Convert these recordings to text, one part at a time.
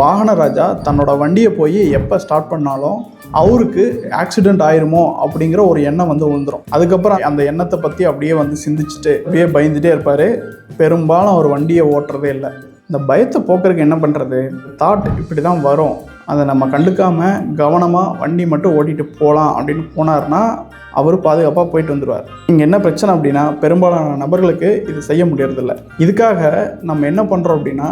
வாகன ராஜா தன்னோட வண்டியை போய் எப்போ ஸ்டார்ட் பண்ணாலும் அவருக்கு ஆக்சிடென்ட் ஆயிருமோ அப்படிங்கிற ஒரு எண்ணம் வந்து விழுந்துடும் அதுக்கப்புறம் அந்த எண்ணத்தை பற்றி அப்படியே வந்து சிந்திச்சுட்டு அப்படியே பயந்துட்டே இருப்பார். பெரும்பாலும் அவர் வண்டியை ஓட்டுறதே இல்லை. இந்த பயத்தை போக்குறதுக்கு என்ன பண்ணுறது தாட் இப்படி தான் வரும். அதை நம்ம கண்டுக்காமல் கவனமாக வண்டி மட்டும் ஓட்டிகிட்டு போகலாம் அப்படின்னு போனார்னா அவர் பாதுகாப்பாக போயிட்டு வந்துடுவார் இங்கே என்ன பிரச்சனை அப்படின்னா பெரும்பாலான நபர்களுக்கு இது செய்ய முடியறதில்ல. இதுக்காக நம்ம என்ன பண்ணுறோம் அப்படின்னா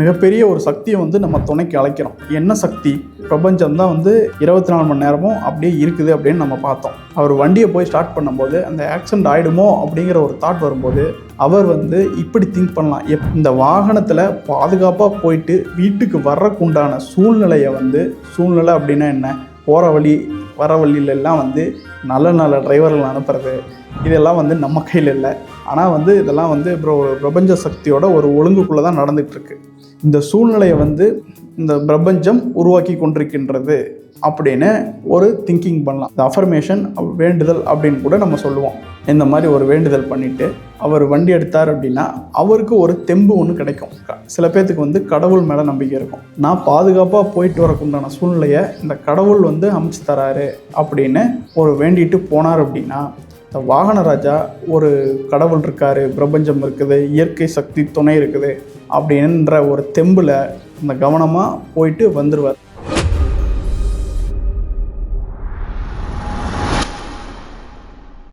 மிகப்பெரிய ஒரு சக்தியை வந்து நம்ம துணைக்கு அழைக்கிறோம். என்ன சக்தி? பிரபஞ்சம் தான் வந்து இருபத்தி நாலு மணி நேரமும் அப்படியே இருக்குது அப்படின்னு நம்ம பார்த்தோம். அவர் வண்டியை போய் ஸ்டார்ட் பண்ணும்போது அந்த ஆக்சிடென்ட் ஆகிடுமோ அப்படிங்கிற ஒரு தாட் வரும்போது அவர் வந்து இப்படி திங்க் பண்ணலாம். எப் இந்த வாகனத்தில் பாதுகாப்பாக போயிட்டு வீட்டுக்கு வர்றக்குண்டான சூழ்நிலையை வந்து சூழ்நிலை அப்படின்னா என்ன? போகிற வழி வர வழியிலெல்லாம் வந்து நல்ல நல்ல டிரைவர்கள் அனுப்புறது. இதெல்லாம் வந்து நம்ம கையில் இல்லை. ஆனால் வந்து இதெல்லாம் வந்து ப்ரோ பிரபஞ்ச சக்தியோட ஒரு ஒழுங்குக்குள்ளே தான் நடந்துகிட்ருக்கு இந்த சூழ்நிலையை வந்து இந்த பிரபஞ்சம் உருவாக்கி கொண்டிருக்கின்றது அப்படின்னு ஒரு திங்கிங் பண்ணலாம். இந்த அஃபர்மேஷன் வேண்டுதல் அப்படின்னு கூட நம்ம சொல்லுவோம். இந்த மாதிரி ஒரு வேண்டுதல் பண்ணிவிட்டு அவர் வண்டி எடுத்தார் அப்படின்னா அவருக்கு ஒரு தெம்பு ஒன்று கிடைக்கும். சில பேர்த்துக்கு வந்து கடவுள் மேலே நம்பிக்கை இருக்கும். நான் பாதுகாப்பாக போயிட்டு வரக்குண்டான சூழ்நிலையை இந்த கடவுள் வந்து அமைச்சு தராரு அப்படின்னு ஒரு வேண்டிட்டு போனார் அப்படின்னா இந்த வாகன ராஜா ஒரு கடவுள் இருக்காரு பிரபஞ்சம் இருக்குது இயற்கை சக்தி துணை இருக்குது அப்படின்ற ஒரு தெம்பில் இந்த கவனமாக போயிட்டு வந்துடுவார்